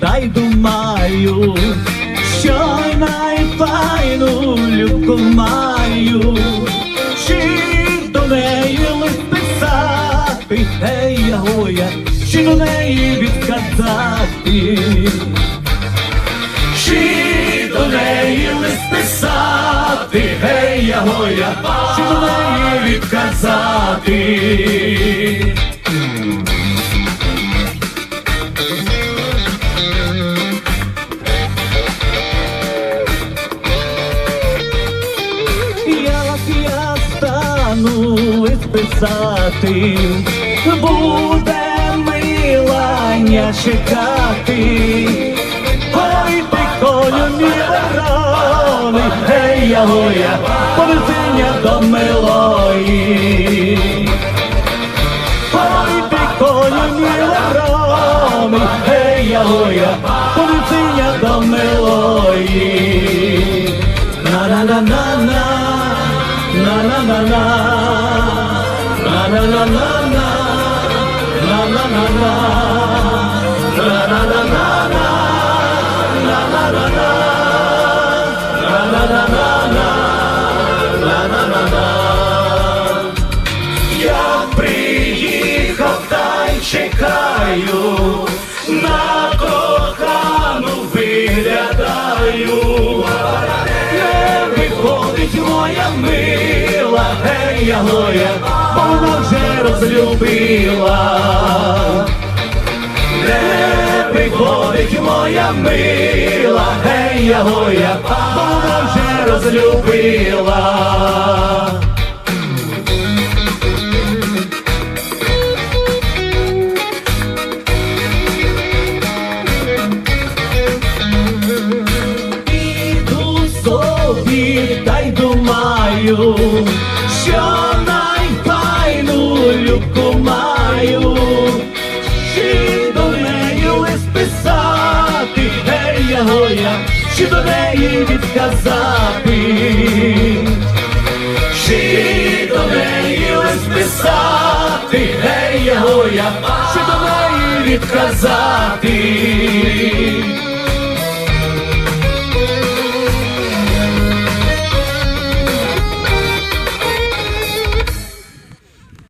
та й думаю, що найфайну любку маю, чи до неї лист писати, ей, ягоя, чи до неї відказати. Чи до неї лист писати, гей, ягоя, чи до неї відказати. Я стану писати, буде милання чекати. Ой, ти коню мій гей, ягоя, повезення до милої. Ой, ти коню гей, ягоя, повезення до милої. На-на-на-на-на, на-на-на-на, на-на-на-на-на, на-на-на-на, чекаю, на кохану виглядаю. Моя мила, гей, ягоя, моя, вона вже розлюбила. Не приходить моя мила, гей, ягоя, моя, вона вже розлюбила. Думаю, що найфайну любку маю, чи до неї лист писати, гей, ягоя, чи до неї відказати, чи до неї лист писати, гей, ягоя, чи до неї відказати.